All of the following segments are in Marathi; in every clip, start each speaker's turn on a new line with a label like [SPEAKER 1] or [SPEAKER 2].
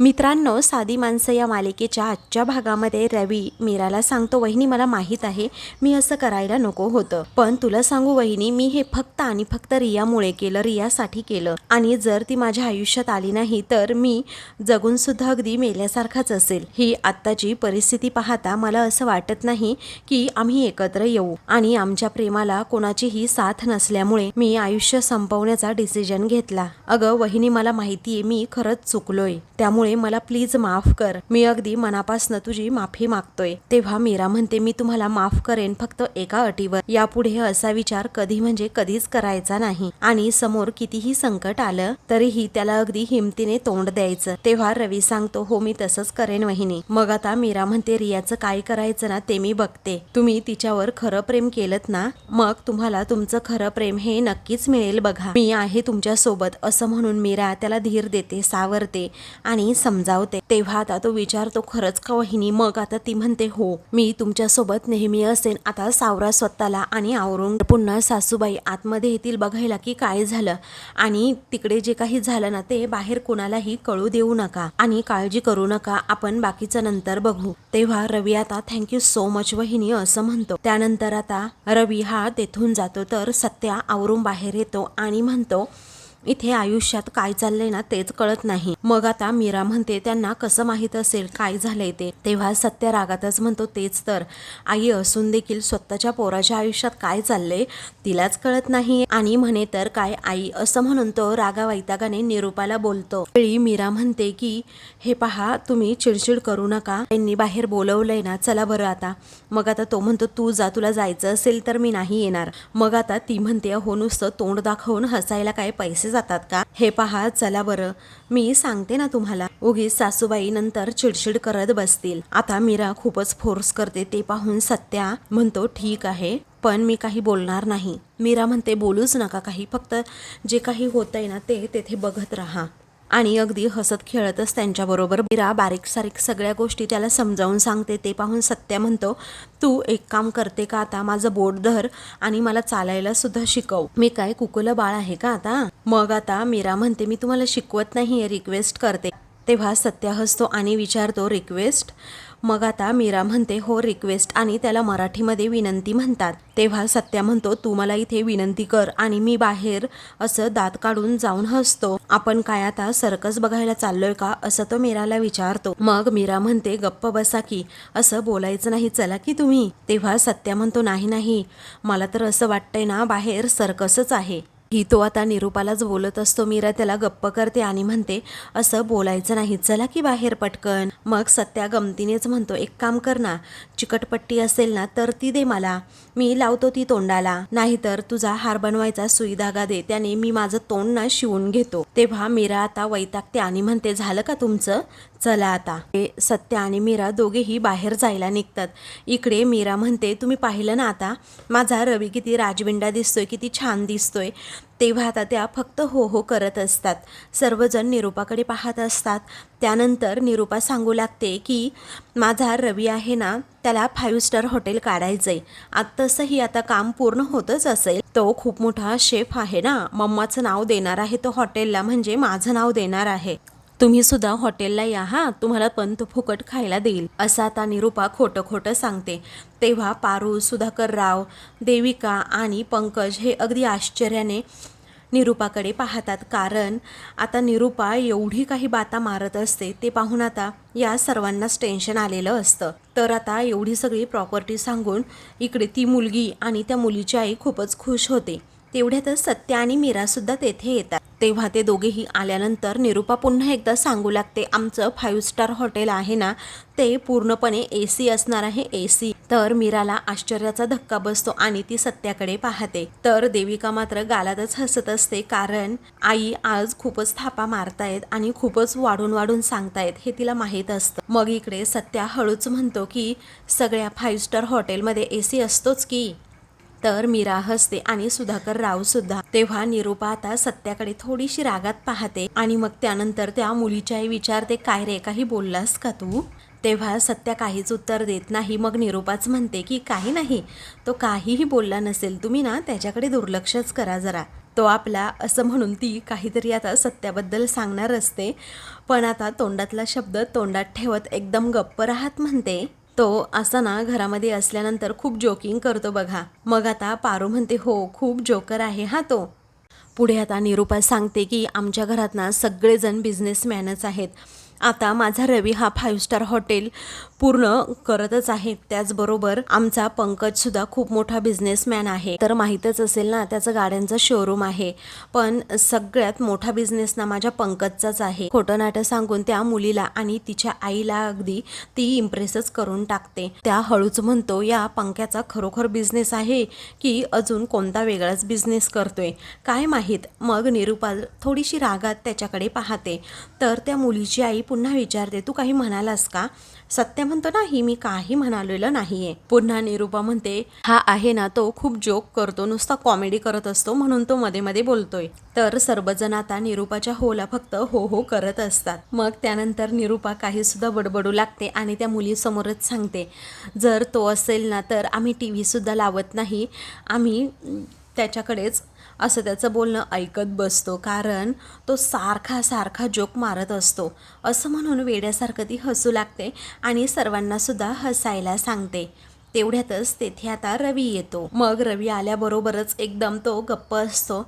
[SPEAKER 1] मित्रांनो साधी माणसं या मालिकेच्या आजच्या भागामध्ये रवी मीराला सांगतो वहिनी मला माहीत आहे मी असं करायला नको होतं. पण तुला सांगू वहिनी मी हे फक्त आणि फक्त रियामुळे केलं रियासाठी केलं. आणि जर ती माझ्या आयुष्यात आली नाही तर मी जगून सुद्धा अगदी मेल्यासारखाच असेल. ही आत्ताची परिस्थिती पाहता मला असं वाटत नाही की आम्ही एकत्र येऊ. आणि आमच्या प्रेमाला कोणाचीही साथ नसल्यामुळे मी आयुष्य संपवण्याचा डिसिजन घेतला. अगं वहिनी मला माहितीये मी खरंच चुकलोय. त्यामुळे मला प्लीज माफ कर. मी अगदी मनापासनं तुझी माफी मागतोय. तेव्हा मीरा म्हणते मी तुम्हाला माफ करेन फक्त एका अटीवर. यापुढे असा विचार कधी म्हणजे कधीच करायचा नाही. आणि समोर कितीही संकट आलं तरीही त्याला अगदी हिमतीने तोंड द्यायचं. तेव्हा रवी सांगतो हो मी तसंच करेन वहिनी. मग आता मीरा म्हणते रियाचं काय करायचं ना ते मी बघते. तुम्ही तिच्यावर खरं प्रेम केलं ना मग तुम्हाला तुमचं खरं प्रेम हे नक्कीच मिळेल बघा. मी आहे तुमच्यासोबत असं म्हणून मीरा त्याला धीर देते सावरते आणि समजावते. तेव्हा आता तो विचारतो खरंच का वहिनी मग आता ती म्हणते हो मी तुमच्यासोबत नेहमी असेन. आता सावरा स्वतःला आणि आवरून पुन्हा सासूबाई आतमध्ये येतील बघायला की काय झालं. आणि तिकडे जे काही झालं ना ते बाहेर कोणालाही कळू देऊ नका. आणि काळजी करू नका. आपण बाकीचं नंतर बघू. तेव्हा रवी आता थँक्यू सो मच वहिनी असं म्हणतो. त्यानंतर आता रवी हा तेथून जातो तर सत्या आवरून बाहेर येतो आणि म्हणतो इथे आयुष्यात काय चाललंय ना तेच कळत नाही. मग आता मीरा म्हणते त्यांना कसं माहीत असेल काय झालंय ते? तेव्हा सत्य रागातच म्हणतो तेच तर. आई असून देखील स्वतःच्या पोराच्या आयुष्यात काय चाललंय तिलाच कळत नाही. आणि म्हणे तर काय आई? असं म्हणून तो रागा वैतागाने निरूपाला बोलतो. वेळी मीरा म्हणते की हे पहा तुम्ही चिडचिड करू नका. त्यांनी बाहेर बोलवलंय ना चला बरं आता. मग आता तो म्हणतो तू जा तुला जायचं असेल तर मी नाही येणार. मग आता ती म्हणते हो नुसतं तोंड दाखवून हसायला काय पैसे जातात का? हे पहा चला बरं. मी सांगते ना तुम्हाला. उगीच सासूबाई नंतर चिडचिड करत बसतील. आता मीरा खूपच फोर्स करते ते पाहून सत्या म्हणतो ठीक आहे पण मी काही बोलणार नाही. मीरा म्हणते बोलूच नका काही. फक्त जे काही होतंय ना ते तेथे बघत राहा. आणि अगदी हसत खेळतच त्यांच्याबरोबर मीरा बारीक सारीक सगळ्या गोष्टी त्याला समजावून सांगते ते पाहून सत्या म्हणतो तू एक काम करते का आता? माझं बोट धर आणि मला चालायला सुद्धा शिकव. मी काय कुकुलं बाळ आहे का आता? मग आता मीरा म्हणते मी तुम्हाला शिकवत नाही रिक्वेस्ट करते. तेव्हा सत्या हसतो आणि विचारतो रिक्वेस्ट? मग आता मीरा म्हणते हो रिक्वेस्ट आणि त्याला मराठीमध्ये विनंती म्हणतात. तेव्हा सत्या म्हणतो तू मला इथे विनंती कर आणि मी बाहेर असं दात काढून जाऊन हसतो. आपण काय आता सर्कस बघायला चाललोय का? असं तो मीराला विचारतो. मग मीरा म्हणते गप्प बसा की असं बोलायचं नाही. चला की तुम्ही. तेव्हा सत्या म्हणतो नाही नाही. मला तर असं वाटतंय ना बाहेर सर्कसच आहे. ही तो आता निरूपालाच बोलत असतो मीरा त्याला गप्प करते आणि म्हणते असं बोलायचं नाही चला की बाहेर पटकन. मग सत्या गमतीनेच म्हणतो एक काम कर ना चिकटपट्टी असेल ना तर ती दे मला. मी लावतो ती तोंडाला. नाहीतर तुझा हार बनवायचा सुई धागा दे त्याने मी माझं तोंड ना शिवून घेतो. तेव्हा मीरा आता वैतागते आणि म्हणते झालं का तुमचं? चला आता. हे सत्या आणि मीरा दोघेही बाहेर जायला निघतात. इकडे मीरा म्हणते तुम्ही पाहिलं ना आता? माझा रवी किती राजविंडा दिसतोय किती छान दिसतोय. तेव्हा आता त्या फक्त हो हो करत असतात. सर्वजण निरूपाकडे पाहत असतात. त्यानंतर निरूपा सांगू लागते की माझा रवी आहे ना त्याला फाईव्ह स्टार हॉटेल काढायचं आहे आता तसंही आता काम पूर्ण होतच असेल. तो खूप मोठा शेफ आहे ना. मम्माचं नाव देणार आहे तो हॉटेलला म्हणजे माझं नाव देणार आहे. तुम्ही सुद्धा हॉटेलला या हा. तुम्हाला पण तो फुकट खायला देईल असं आता निरूपा खोटं खोटं सांगते. तेव्हा पारू सुधाकर राव देविका आणि पंकज हे अगदी आश्चर्याने निरूपाकडे पाहतात. कारण आता निरूपा एवढी काही बाता मारत असते ते पाहून आता या सर्वांनाच टेन्शन आलेलं असतं. तर आता एवढी सगळी प्रॉपर्टी सांगून इकडे ती मुलगी आणि त्या मुलीची आई खूपच खुश होते. तेवढ्यातच सत्य आणि मीरासुद्धा तेथे येतात. तेव्हा ते दोघेही आल्यानंतर निरूपा पुन्हा एकदा सांगू लागते आमचं फाईव्ह स्टार हॉटेल आहे ना ते पूर्णपणे ए सी असणार आहे ए सी तर मीराला आश्चर्याचा धक्का बसतो आणि ती सत्याकडे पाहते. तर देविका मात्र गालातच हसत असते कारण आई आज खूपच थापा मारतायत आणि खूपच वाढून वाढून सांगतायत हे तिला माहीत असतं. मग इकडे सत्या हळूच म्हणतो की सगळ्या फाईव्ह स्टार हॉटेलमध्ये ए सी असतोच की? तर मीरा हसते आणि सुधाकर राव सुद्धा. तेव्हा निरूपा आता सत्याकडे थोडीशी रागात पाहते आणि मग त्यानंतर त्या मुलीच्याही विचारते काय रे काही बोललास का तू? तेव्हा सत्या काहीच उत्तर देत नाही. मग निरूपाच म्हणते की काही नाही तो काहीही बोलला नसेल. तुम्ही ना त्याच्याकडे दुर्लक्षच करा जरा. तो आपला असं म्हणून ती काहीतरी आता सत्याबद्दल सांगणार असते. पण आता तोंडातला शब्द तोंडात ठेवत एकदम गप्प राहत म्हणते. तो असा ना घरामध्ये असल्यानंतर खूप जोकिंग करतो बघा. मग आता पारू म्हणते हो खूप जोकर आहे हा तो. पुढे आता निरूपा सांगते की आमच्या घरात ना सगळेजण बिझनेसमॅनच आहेत. आता माझा रवी हा फाईव्ह स्टार हॉटेल पूर्ण करतच आहे. त्याचबरोबर आमचा पंकजसुद्धा खूप मोठा बिझनेसमॅन आहे. तर माहीतच असेल ना त्याचं गाड्यांचं शोरूम आहे. पण सगळ्यात मोठा बिझनेस ना माझ्या पंकजचाच आहे. खोटं नाटं सांगून त्या मुलीला आणि तिच्या आईला अगदी ती इम्प्रेसच करून टाकते. त्या हळूच म्हणतो या पंक्याचा खरोखर बिझनेस आहे की अजून कोणता वेगळाच बिझनेस करतोय? काय माहीत. मग निरुपाल थोडीशी रागात त्याच्याकडे पाहते. तर त्या मुलीची आई पुन्हा विचारते तू काही म्हणालास का? सत्य म्हणतो नाही मी काही म्हणालेलं नाहीये. पुन्हा निरुपा म्हणते हा आहे ना तो खूप जोक करतो नुसता कॉमेडी करत असतो म्हणून तो मध्ये मध्ये बोलतोय. तर सर्वजण आता निरुपाच्या होला फक्त हो हो करत असतात. मग त्यानंतर निरुपा काही सुद्धा बडबडू लागते आणि त्या मुलीसमोरच सांगते जर तो असेल ना तर आम्ही टी व्ही सुद्धा लावत नाही. आम्ही त्याच्याकडेच असं त्याचं बोलणं ऐकत बसतो. कारण तो सारखा सारखा जोक मारत असतो. असं म्हणून वेड्यासारखं ती हसू लागते आणि सर्वांनासुद्धा हसायला सांगते. तेवढ्यातच तेथे आता रवी येतो. मग रवी आल्याबरोबरच एकदम तो गप्प असतो.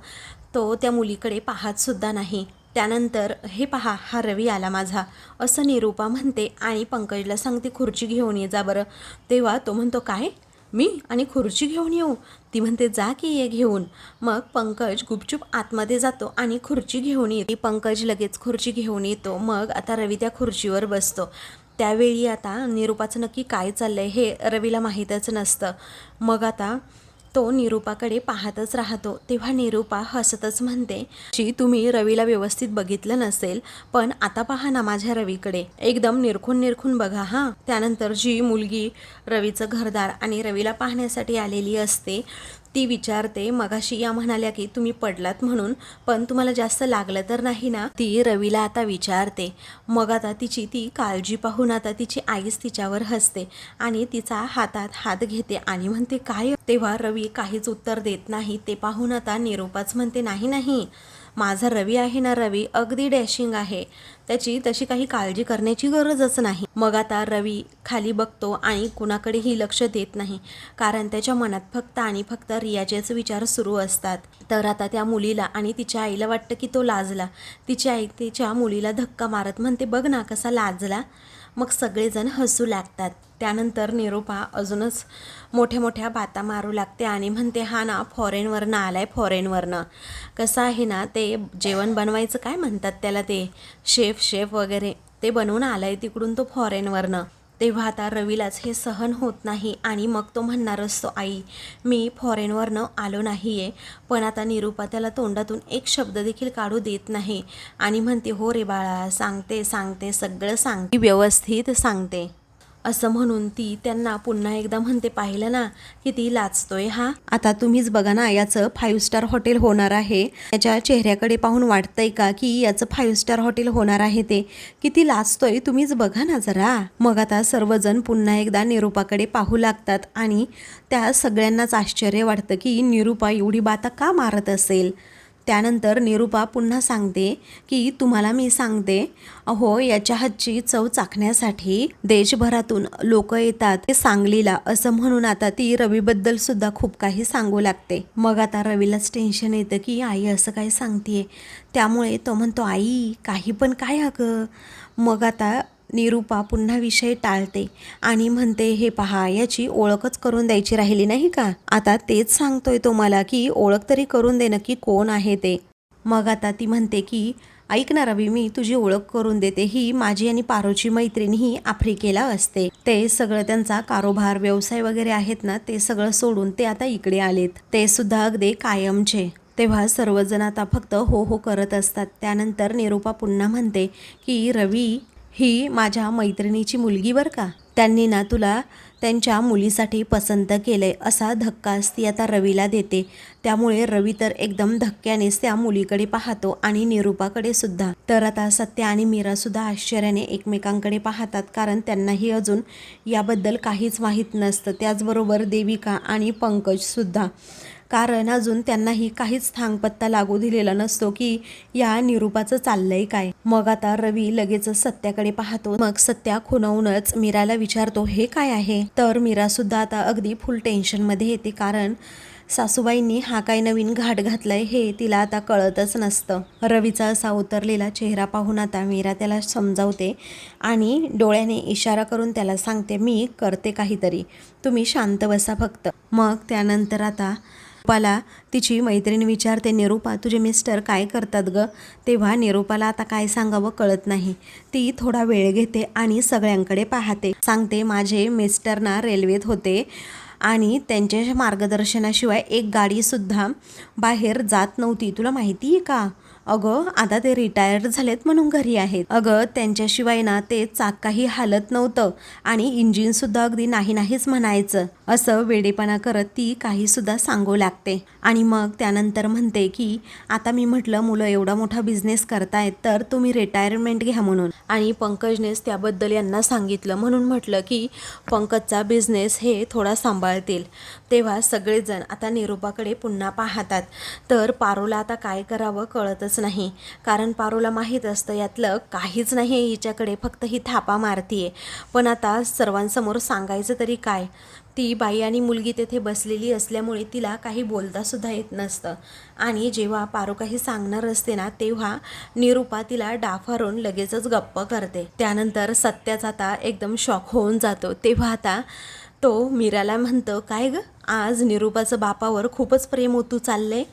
[SPEAKER 1] तो त्या मुलीकडे पाहतसुद्धा नाही. त्यानंतर हे पहा हा रवी आला माझा. असं निरूपा म्हणते आणि पंकजला सांगते खुर्ची घेऊन ये जा बरं. तेव्हा तो म्हणतो काय? मी आणि खुर्ची घेऊन येऊ. ती म्हणते जा की ये घेऊन. मग पंकज गुपचूप आतमध्ये जातो आणि खुर्ची घेऊन येते. पंकज लगेच खुर्ची घेऊन येतो. मग आता रवी त्या खुर्चीवर बसतो. त्यावेळी आता निरूपाचं नक्की काय चाललं आहे हे रवीला माहीतच नसतं. मग आता तो निरूपाकडे पाहतच राहतो. तेव्हा निरूपा हसतच म्हणते जी तुम्ही रवीला व्यवस्थित बघितलं नसेल पण आता पहा ना माझ्या रवीकडे. एकदम निरखून निरखून बघा हां. त्यानंतर जी मुलगी रवीचं घरदार आणि रवीला पाहण्यासाठी आलेली असते ती विचारते मगाशी या म्हणाल्या की तुम्ही पडलात म्हणून पण तुम्हाला जास्त लागलं तर नाही ना? ती रवीला आता विचारते. मग आता तिची ती काळजी पाहून आता तिची आईच तिच्यावर हसते आणि तिचा हातात हात घेते आणि म्हणते काय? तेव्हा रवी काहीच उत्तर देत नाही. ते पाहून आता निरोपाच म्हणते नाही नाही. माझा रवी आहे ना रवी अगदी डॅशिंग आहे. त्याची तशी काही काळजी करण्याची गरजच नाही. मग आता रवी खाली बघतो आणि कुणाकडेही लक्ष देत नाही. कारण त्याच्या मनात फक्त आणि फक्त रियाचेच विचार सुरू असतात. तर आता त्या मुलीला आणि तिच्या आईला वाटतं की तो लाजला. तिची आई तिच्या मुलीला धक्का मारत म्हणते बघ ना कसा लाजला. मग सगळेजण हसू लागतात. त्यानंतर निरूपा अजूनच मोठ्या मोठ्या बाता मारू लागते आणि म्हणते हा ना फॉरेनवरनं आलाय फॉरेनवरनं. कसं आहे ना ते जेवण बनवायचं काय म्हणतात त्याला ते? शेफ शेफ वगैरे ते बनवून आलाय तिकडून तो फॉरेनवरनं. तेव्हा आता रवीलाच हे सहन होत नाही आणि मग तो म्हणणार असतो आई मी फॉरेनवरनं आलो नाही आहे पण आता निरूपा त्याला तोंडातून एक शब्द देखील काढू देत नाही. आणि म्हणते हो रे बाळा सांगते सांगते सगळं सांगते व्यवस्थित सांगते. असं म्हणून ती त्यांना पुन्हा एकदा म्हणते पाहिलं ना की ती लाचतोय हा. आता तुम्हीच बघा ना याचं फाईव्ह स्टार हॉटेल होणार आहे. त्याच्या चेहऱ्याकडे पाहून वाटतंय का की याचं फाईव्ह स्टार हॉटेल होणार आहे ते? किती लाचतोय तुम्हीच बघा ना जरा. मग आता सर्वजण पुन्हा एकदा निरूपाकडे पाहू लागतात आणि त्या सगळ्यांनाच आश्चर्य वाटतं की निरूपा एवढी बाता का मारत असेल? त्यानंतर निरूपा पुन्हा सांगते की तुम्हाला मी सांगते. अहो याच्या हातची चव चाखण्यासाठी देशभरातून लोक येतात ते सांगलीला. असं म्हणून आता ती रवीबद्दल सुद्धा खूप काही सांगू लागते. मग आता रवीलाच टेन्शन येतं की आई असं काय सांगते त्यामुळे तो म्हणतो आई काही पण काय अगं. मग आता निरूपा पुन्हा विषय टाळते आणि म्हणते हे पहा याची ओळखच करून द्यायची राहिली नाही का? आता तेच सांगतोय तो मला की ओळख तरी करून दे नक्की कोण आहे ते. मग आता ती म्हणते की ऐक ना रवी मी तुझी ओळख करून देते. ही माझी आणि पारोची मैत्रीण ही आफ्रिकेला असते. ते सगळं त्यांचा कारोबार व्यवसाय वगैरे आहेत ना ते सगळं सोडून ते आता इकडे आलेत. ते सुद्धा अगदी कायमचे. तेव्हा सर्वजण आता फक्त हो हो करत असतात. त्यानंतर निरूपा पुन्हा म्हणते की रवी ही माझ्या मैत्रिणीची मुलगी बरं का? त्यांनी ना तुला त्यांच्या मुलीसाठी पसंत केलंय असा धक्काच ती आता रवीला देते. त्यामुळे रवी तर एकदम धक्क्यानेच त्या मुलीकडे पाहतो आणि निरूपाकडे सुद्धा. तर आता सत्य आणि मीरा सुद्धा आश्चर्याने एकमेकांकडे पाहतात कारण त्यांनाही अजून याबद्दल काहीच माहीत नसतं. त्याचबरोबर देविका आणि पंकज सुद्धा. कारण अजून त्यांनाही काहीच थांगपत्ता लागू दिलेला नसतो की या निरूपाचं चाललंय काय. मग आता रवी लगेच सत्याकडे पाहतो. मग सत्या खुणवूनच मीराला विचारतो हे काय आहे? तर मीरा सुद्धा आता अगदी फुल टेन्शनमध्ये येते कारण सासूबाईंनी हा काय नवीन घाट घातलाय हे तिला आता कळतच नसतं. रवीचा असा उतरलेला चेहरा पाहून आता मीरा त्याला समजावते आणि डोळ्याने इशारा करून त्याला सांगते मी करते काहीतरी. तुम्ही शांत बसा फक्त. मग त्यानंतर आता निरूपाला तिची मैत्रीण विचारते निरूपा तुझे मिस्टर काय करतात ग? तेव्हा निरूपाला आता काय सांगावं कळत नाही. ती थोडा वेळ घेते आणि सगळ्यांकडे पाहते. सांगते माझे मिस्टर ना रेल्वेत होते आणि त्यांच्या मार्गदर्शनाशिवाय एक गाडीसुद्धा बाहेर जात नव्हती. तुला माहिती आहे का? अगं आता ते रिटायर्ड झालेत म्हणून घरी आहेत. अगं त्यांच्याशिवाय ना ते चाक काही हालत नव्हतं आणि इंजिनसुद्धा अगदी नाही नाहीच म्हणायचं. असं वेडेपणा करत ती काहीसुद्धा सांगू लागते. आणि मग त्यानंतर म्हणते की आता मी म्हटलं मुलं एवढा मोठा बिझनेस करतायत तर तुम्ही रिटायरमेंट घ्या म्हणून. आणि पंकजनेच त्याबद्दल यांना सांगितलं म्हणून म्हटलं की पंकजचा बिझनेस हे थोडा सांभाळतील. तेव्हा सगळेजण आता निरूपाकडे पुन्हा पाहतात. तर पारोला आता काय करावं कळतच नाही. कारण पारोला माहीत असतं यातलं काहीच नाही आहे हिच्याकडे फक्त ही थापा मारतीये. पण आता सर्वांसमोर सांगायचं तरी काय? ती बाई आणि मुलगी तेथे बसलेली असल्यामुळे तिला काही बोलतासुद्धा येत नसतं. आणि जेव्हा पारो काही सांगणार असते ना तेव्हा निरूपा तिला डाफारून लगेचच गप्प करते. त्यानंतर सत्याचा आता एकदम शॉक होऊन जातो. तेव्हा आता तो मीराला म्हणतो काय ग? आज निरूपाचं बापावर खूपच प्रेम ओतू चाललंय.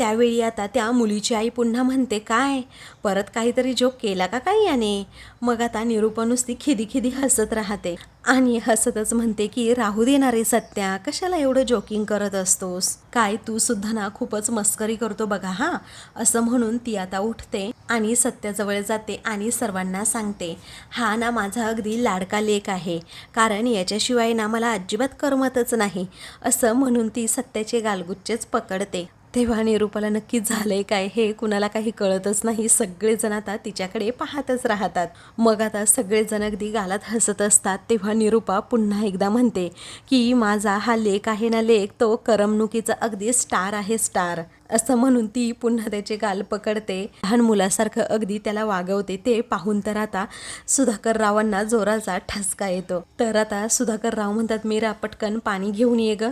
[SPEAKER 1] त्यावेळी आता त्या मुलीची आई पुन्हा म्हणते काय? परत काहीतरी जोक केला का काय याने? मग आता निरूपा नुसती खिदी खिदी हसत राहते आणि हसतच म्हणते की राहू देणारे सत्या कशाला एवढं जोकिंग करत असतोस? काय तू सुद्धा ना खूपच मस्करी करतो बघा हा? असं म्हणून ती आता उठते आणि सत्याजवळ जाते आणि सर्वांना सांगते हा ना माझा अगदी लाडका लेक आहे. कारण याच्याशिवाय ना मला अजिबात करमतच नाही. असं म्हणून ती सत्याचे गालगुच्चेच पकडते. तेव्हा निरूपाला नक्की झालंय काय हे कुणाला काही कळतच नाही. सगळेजण आता तिच्याकडे पाहतच राहतात. मग आता सगळेजण अगदी गालात हसत असतात. तेव्हा निरूपा पुन्हा एकदा म्हणते की माझा हा लेख आहे ना लेख तो करमणुकीचा अगदी स्टार आहे स्टार. असं म्हणून ती पुन्हा त्याचे गाल पकडते. लहान मुलासारखं अगदी त्याला वागवते. ते पाहून तर आता सुधाकर रावांना जोराचा ठसका येतो. तर आता सुधाकर राव म्हणतात मीरा पटकन पाणी घेऊन ये ग.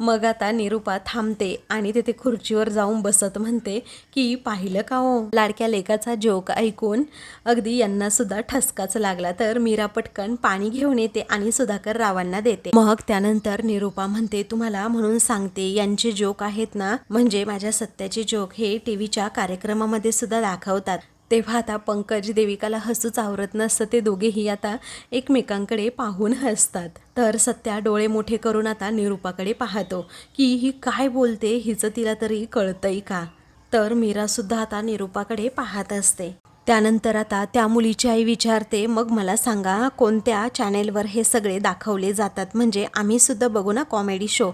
[SPEAKER 1] मग आता निरूपा थांबते आणि तिथे खुर्चीवर जाऊन बसत म्हणते की पाहिलं का हो लाडक्या लेकाचा जोक ऐकून अगदी यांना सुद्धा ठसकाच लागला. तर मीरा पटकन पाणी घेऊन येते आणि सुधाकर रावांना देते. मग त्यानंतर निरूपा म्हणते तुम्हाला म्हणून सांगते यांचे जोक आहेत ना म्हणजे माझ्या सत्याचे जोक हे टीव्हीच्या कार्यक्रमामध्ये सुद्धा दाखवतात. तेव्हा आता पंकज देविकाला हसूच आवरत नसतं. ते दोघेही आता एकमेकांकडे पाहून हसतात. तर सत्या डोळे मोठे करून आता निरूपाकडे पाहतो. की ही काय बोलते हिचं तिला तरी कळतंय का? तर मीरासुद्धा आता निरूपाकडे पाहत असते. त्यानंतर आता त्या मुलीची आई विचारते मग मला सांगा कोणत्या चॅनेलवर हे सगळे दाखवले जातात? म्हणजे आम्हीसुद्धा बघू ना कॉमेडी शो.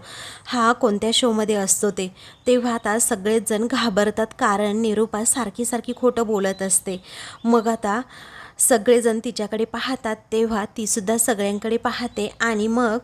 [SPEAKER 1] हा कोणत्या शोमध्ये असतो ते? तेव्हा आता सगळेच जण घाबरतात कारण निरूपा सारखी सारखी खोटं बोलत असते. मग आता सगळेजण तिच्याकडे पाहतात तेव्हा तीसुद्धा सगळ्यांकडे पाहते आणि मग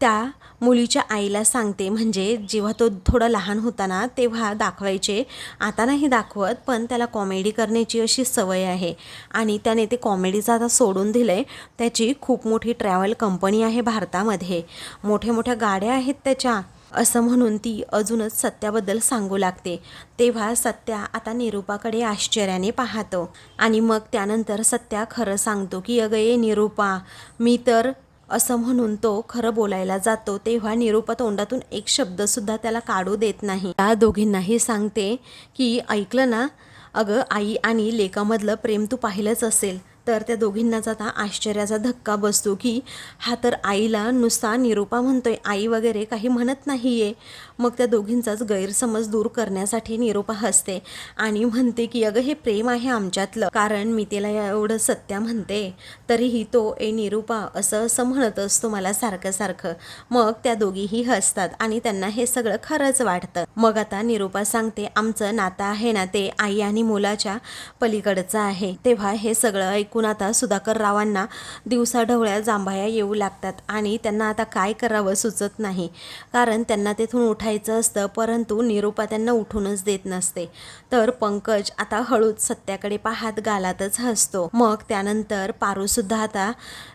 [SPEAKER 1] त्या मुलीच्या आईला सांगते. म्हणजे जेव्हा तो थोडा लहान होता ना तेव्हा दाखवायचे. आता नाही दाखवत पण त्याला कॉमेडी करण्याची अशी सवय आहे. आणि त्याने ते कॉमेडीचं आता सोडून दिलं आहे त्याची खूप मोठी ट्रॅव्हल कंपनी आहे भारतामध्ये. मोठ्या मोठ्या गाड्या आहेत त्याच्या. असं म्हणून ती अजूनच सत्याबद्दल सांगू लागते. तेव्हा सत्या आता निरूपाकडे आश्चर्याने पाहतो. आणि मग त्यानंतर सत्या खरं सांगतो की अगं ये निरूपा मी तर असं म्हणून तो खरं बोलायला जातो तेव्हा निरूपा तोंडातून एक शब्दसुद्धा त्याला काढू देत नाही. त्या दोघींनाही सांगते की ऐकलं ना? अगं आई आणि लेकामधलं प्रेम तू पाहिलंच असेल. तर त्या दोघींनाच आता आश्चर्याचा धक्का बसतो की हा तर आईला नुसता निरूपा म्हणतोय आई वगैरे काही म्हणत नाही आहे मग त्या दोघींचाच गैरसमज दूर करण्यासाठी निरूपा हसते आणि म्हणते की अगं हे प्रेम आहे आमच्यातलं कारण मी तिला एवढं सत्या म्हणते. तरीही तो ए निरूपा असं असं म्हणत असतो मला सारखं सारखं. मग त्या दोघीही हसतात आणि त्यांना हे सगळं खरंच वाटतं. मग आता निरूपा सांगते आमचं नातं आहे ना ते आई आणि मुलाच्या पलीकडचं आहे. तेव्हा हे सगळं ऐकून ऐकून आता सुधाकर रावांना दिवसाढवळ्या जांभाया येऊ लागतात आणि त्यांना आता काय करावं सुचत नाही. कारण त्यांना तेथून उठायचं असतं परंतु निरूपा त्यांना उठूनच देत नसते. तर पंकज आता हळूच सत्याकडे पाहत गालातच हसतो. मग त्यानंतर पारूसुद्धा आता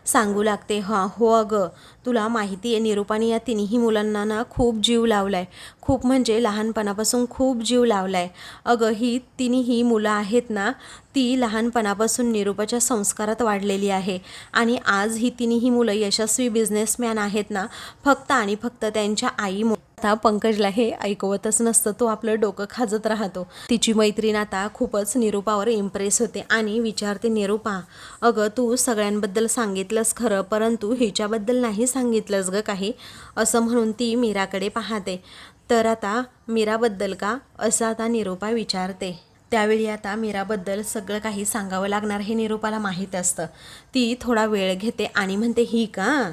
[SPEAKER 1] सांगू लागते हां हो अगं तुला माहिती आहे निरूपाने या तिन्ही मुलांना ना खूप जीव लावलाय. खूप म्हणजे लहानपणापासून खूप जीव लावलाय. अगं ही तिन्ही मुलं आहेत ना ती लहानपणापासून निरूपाच्या संस्कारात वाढलेली आहे. आणि आज ही तिन्ही मुलं यशस्वी बिझनेसमॅन आहेत ना फक्त आणि फक्त त्यांच्या आई आता पंकजला हे ऐकवतच नसतं तो आपलं डोकं खाजत राहतो. तिची मैत्रीण आता खूपच निरूपावर इम्प्रेस होते आणि विचारते निरूपा अगं तू सगळ्यांबद्दल सांगितलंस खरं परंतु हिच्याबद्दल नाही सांगितलंस गं काही. असं म्हणून ती मीराकडे पाहते. तर आता मीराबद्दल का? असं आता निरूपा विचारते. त्यावेळी आता मीराबद्दल सगळं काही सांगावं लागणार हे निरूपाला माहीत असतं. ती थोडा वेळ घेते आणि म्हणते ही का?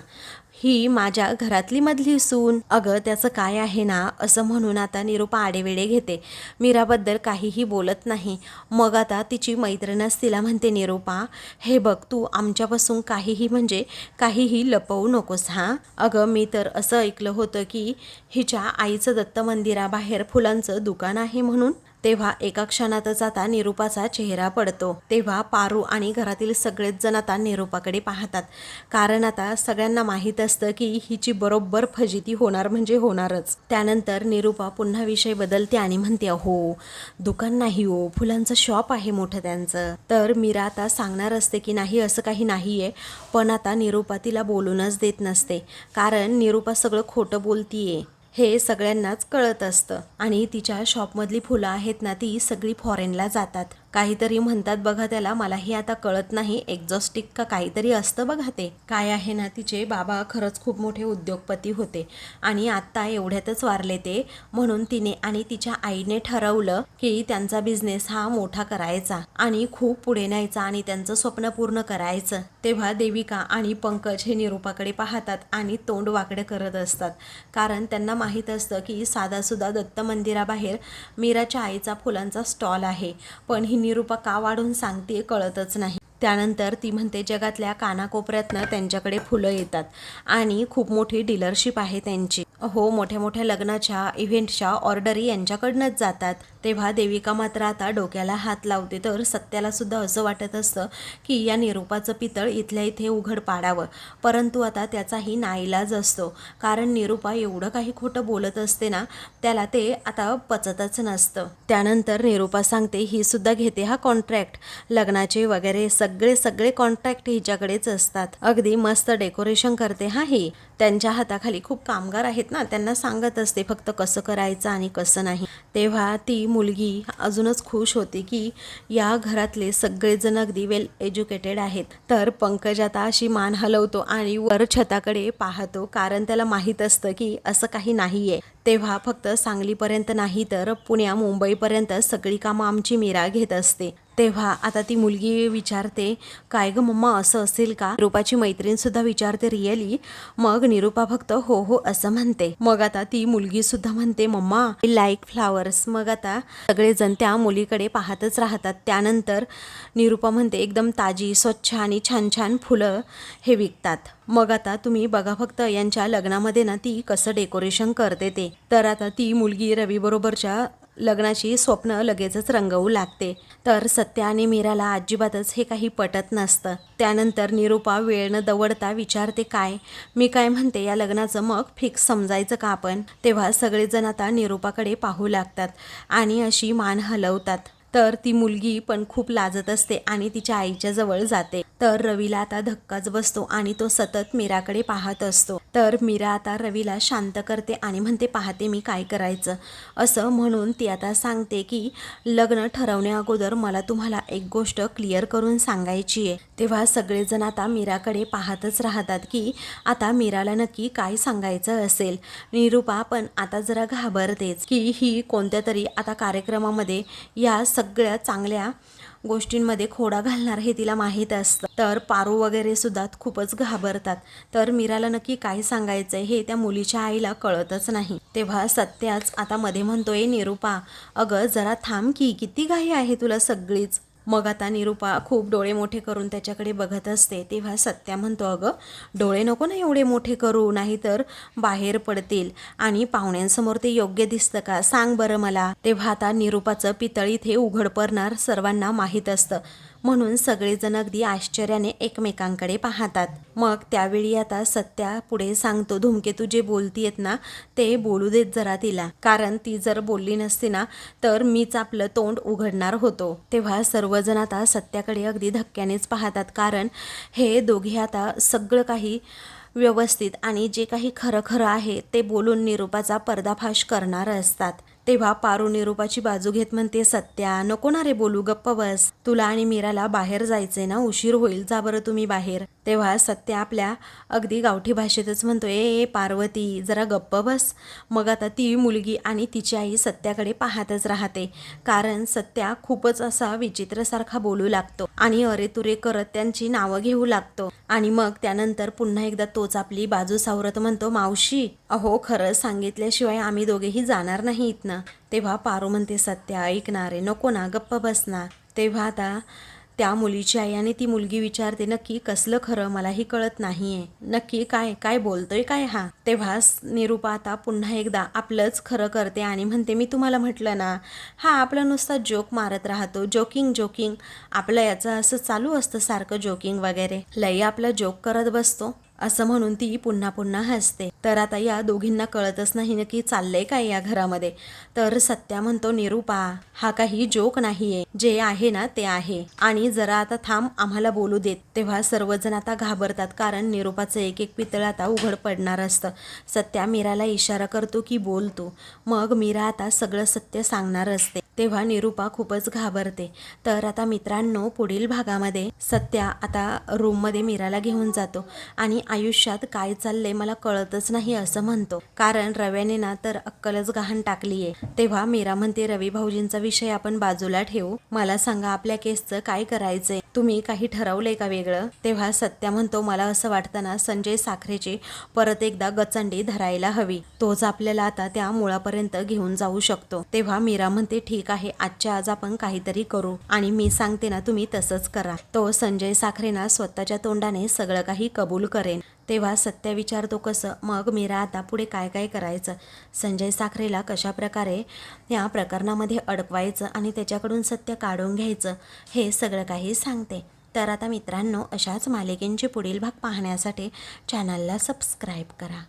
[SPEAKER 1] ही माझ्या घरातली मधली सून. अगं त्याचं काय आहे ना? असं म्हणून आता निरूपा आडेवेडे घेते. मीराबद्दल काहीही बोलत नाही. मग आता तिची मैत्रीणच तिला म्हणते निरूपा हे बघ तू आमच्यापासून काहीही म्हणजे काहीही लपवू नकोस हां? अगं मी तर असं ऐकलं होतं की हिच्या आईचं दत्त मंदिराबाहेर फुलांचं दुकान आहे म्हणून तेव्हा एका क्षणातच आता निरूपाचा चेहरा पडतो. तेव्हा पारू आणि घरातील सगळेच जण आता निरूपाकडे पाहतात. कारण आता सगळ्यांना माहीत असतं की हिची बरोबर फजिती होणार म्हणजे होणारच. त्यानंतर निरूपा पुन्हा विषय बदलते आणि म्हणते हो दुकान नाही हो. फुलांचं शॉप आहे मोठं त्यांचं. तर मीरा आता सांगणार असते की नाही असं काही नाही आहे पण आता निरूपा तिला बोलूनच देत नसते. कारण निरूपा सगळं खोटं बोलतीये. हे सगळ्यांनाच कळत असतं. आणि तिच्या शॉपमधली फुलं आहेत ना ती सगळी फॉरेनला जातात. काहीतरी म्हणतात बघा त्याला मलाही आता कळत नाही एक्झॉस्टिक का काहीतरी असतं बघा ते. काय आहे ना तिचे बाबा खरंच खूप मोठे उद्योगपती होते आणि आत्ता एवढ्यातच वारले ते. म्हणून तिने आणि तिच्या आईने ठरवलं की त्यांचा बिझनेस हा मोठा करायचा आणि खूप पुढे न्यायचा आणि त्यांचं स्वप्न पूर्ण करायचं. तेव्हा देविका आणि पंकज हे निरूपाकडे पाहतात आणि तोंड वाकडे करत असतात. कारण त्यांना माहीत असतं की साधासुद्धा दत्त मंदिराबाहेर मीराच्या आईचा फुलांचा स्टॉल आहे. पण ही निरूपा का वाढून सांगते कळतच नाही. त्यानंतर ती म्हणते जगातल्या कानाकोपऱ्यातनं त्यांच्याकडे फुलं येतात आणि खूप मोठी डीलरशिप आहे त्यांची. हो मोठ्या मोठ्या लग्नाच्या इव्हेंटच्या ऑर्डरी यांच्याकडनंच जातात. तेव्हा देविका मात्र आता डोक्याला हात लावते. तर सत्याला सुद्धा असं वाटत असतं की या निरूपाचं पितळ इथल्या इथे उघड पाडावं. परंतु आता त्याचाही नाईलाज असतो. कारण निरूपा एवढं काही खोटं बोलत असते ना त्याला ते आता पचतच नसतं. त्यानंतर निरूपा सांगते ही सुद्धा घेते हा कॉन्ट्रॅक्ट लग्नाचे वगैरे सगळे सगळे कॉन्ट्रॅक्ट हिच्याकडेच असतात. अगदी मस्त डेकोरेशन करते हा ही. त्यांच्या हाताखाली खूप कामगार आहेत ना त्यांना सांगत असते फक्त कसं करायचं आणि कसं नाही. तेव्हा ती मुलगी अजूनच खुश होती की या घरातले सगळेजण अगदी वेल एज्युकेटेड आहेत. तर पंकज आता अशी मान हलवतो आणि वर छताकडे पाहतो कारण त्याला माहीत असतं की असं काही नाही आहे तेव्हा फक्त सांगलीपर्यंत नाही तर पुण्या मुंबईपर्यंत सगळी कामं आमची मीरा घेत असते. तेव्हा आता ती मुलगी विचारते काय ग मम्मा असं असेल का? निरूपाची मैत्रीणसुद्धा विचारते रिअली. मग निरूपा फक्त हो हो असं म्हणते. मग आता ती मुलगी सुद्धा म्हणते मम्मा लाईक फ्लावर्स मग आता सगळेजण त्या मुलीकडे पाहतच राहतात. त्यानंतर निरूपा म्हणते एकदम ताजी स्वच्छ आणि छान छान फुलं हे विकतात. मग आता तुम्ही बघा फक्त यांच्या लग्नामध्ये ना ती कसं डेकोरेशन करते ते. तर आता ती मुलगी रवीबरोबरच्या लग्नाची स्वप्न लगेचच रंगवू लागते. तर सत्या आणि मीराला अजिबातच हे काही पटत नसतं. त्यानंतर निरूपा वेळ न दवडता विचारते काय? मी काय म्हणते या लग्नाचं मग फिक्स समजायचं का आपण? तेव्हा सगळेजण आता निरूपाकडे पाहू लागतात आणि अशी मान हलवतात. तर ती मुलगी पण खूप लाजत असते आणि तिच्या आईच्या जवळ जाते. तर रवीला आता धक्काच बसतो आणि तो सतत मीराकडे पाहत असतो. तर मीरा आता रवीला शांत करते आणि म्हणते पाहते मी काय करायचं? असं म्हणून ती आता सांगते की लग्न ठरवण्या अगोदर मला तुम्हाला एक गोष्ट क्लिअर करून सांगायची आहे. तेव्हा सगळेजण आता मीराकडे पाहतच राहतात की आता मीराला नक्की काय सांगायचं असेल. निरूपा पण आता जरा घाबरतेच की ही कोणत्या तरी आता कार्यक्रमामध्ये या सगळ्या चांगल्या गोष्टींमध्ये खोडा घालणार हे तिला माहीत असतं. तर पारू वगैरे सुद्धा खूपच घाबरतात. तर मीराला नक्की काय सांगायचं हे त्या मुलीच्या आईला कळतच नाही. तेव्हा सत्याच आता मध्ये म्हणतोय निरूपा अगं जरा थांब की किती घाई आहे तुला सगळीच. मग आता निरूपा खूप डोळे मोठे करून त्याच्याकडे बघत असते. तेव्हा सत्या म्हणतो अगं डोळे नको ना एवढे मोठे करू नाहीतर बाहेर पडतील. आणि पाहुण्यांसमोर ते योग्य दिसतं का? सांग बरं मला. तेव्हा आता निरूपाचं पितळ इथे उघड पडणार सर्वांना माहीत असतं. म्हणून सगळेजण अगदी आश्चर्याने एकमेकांकडे पाहतात. मग त्यावेळी आता सत्या पुढे सांगतो धूमकेतू जे बोलतीयेत ना ते बोलू देत जरा तिला. कारण ती जर बोलली नसती ना तर मीच आपलं तोंड उघडणार होतो. तेव्हा सर्वजण आता सत्याकडे अगदी धक्क्यानेच पाहतात. कारण हे दोघे आता सगळं काही व्यवस्थित आणि जे काही खरं खरं आहे ते बोलून निरूपाचा पर्दाफाश करणार असतात. तेव्हा पारू निरूपाची बाजू घेत म्हणते सत्या नको ना रे बोलू गप्प बस. तुला आणि मीराला बाहेर जायचंय ना उशीर होईल जा बरं तुम्ही बाहेर. तेव्हा सत्या आपल्या अगदी गावठी भाषेतच म्हणतो ए ए पार्वती जरा गप्प बस. मग आता ती मुलगी आणि तिची आई सत्याकडे पाहतच राहते कारण सत्या खूपच असा विचित्रसारखा बोलू लागतो आणि अरे तुरे करत त्यांची नावं घेऊ लागतो. आणि मग त्यानंतर पुन्हा एकदा तोच आपली बाजू सावरत म्हणतो मावशी अहो खरं सांगितल्याशिवाय आम्ही दोघेही जाणार नाही इथनं. तेव्हा पारू म्हणते सत्या ऐकणारे नको ना गप्प बसणार तेव्हा आता त्या मुलीची आई आणि ती मुलगी विचारते नक्की कसलं खरं? मलाही कळत नाहीये. नक्की? काय? काय बोलतोय? काय हा? तेव्हा निरुपा निरूपा आता पुन्हा एकदा आपलंच खरं करते आणि म्हणते मी तुम्हाला म्हटलं ना हा आपला नुसता जोक मारत राहतो. Joking joking. आपलं याचं असं चालू असतं सारखं जोकिंग वगैरे. लई आपला जोक करत बसतो. असं म्हणून ती पुन्हा पुन्हा हसते. तर आता या दोघींना कळतच नाही ना की चाललंय काय या घरामध्ये. तर सत्या म्हणतो निरूपा हा काही जोक नाहीये. जे आहे ना ते आहे. आणि जरा आता थांब आम्हाला बोलू देत. तेव्हा सर्वजण आता घाबरतात कारण निरूपाचं एक एक पितळ आता उघड पडणार असतं. सत्या मीराला इशारा करतो की बोलतो. मग मीरा आता सगळं सत्य सांगणार असते. तेव्हा निरूपा खूपच घाबरते. तर आता मित्रांनो पुढील भागामध्ये सत्या आता रूममध्ये मीराला घेऊन जातो आणि आयुष्यात काय चाललंय मला कळतच नाही असं म्हणतो. कारण रव्याने ना तर अक्कलच गहाण टाकलीये. तेव्हा मीरा म्हणते रवी भाऊजींचा विषय आपण बाजूला ठेवू. मला सांगा आपल्या केसचं काय करायचंय? तुम्ही काही ठरवलंय का वेगळं? तेव्हा सत्या म्हणतो मला असं वाटतं ना संजय साखरेची परत एकदा गचंडी धरायला हवी. तोच आपल्याला आता त्या मुळापर्यंत घेऊन जाऊ शकतो. तेव्हा मीरा म्हणते ठीक आहे आजच्या आज आपण काहीतरी करू. आणि मी सांगते ना तुम्ही तसंच करा. तो संजय साखरेना स्वतःच्या तोंडाने सगळं काही कबूल करेन. तेव्हा सत्य विचारतो कसं मग मीरा आता पुढे काय काय करायचं? संजय साखरेला कशा प्रकारे या प्रकरणामध्ये अडकवायचं आणि त्याच्याकडून सत्य काढून घ्यायचं हे सगळं काही सांगते. तर आता मित्रांनो अशाच मालिकेंचे पुढील भाग पाहण्यासाठी चॅनलला सबस्क्राईब करा.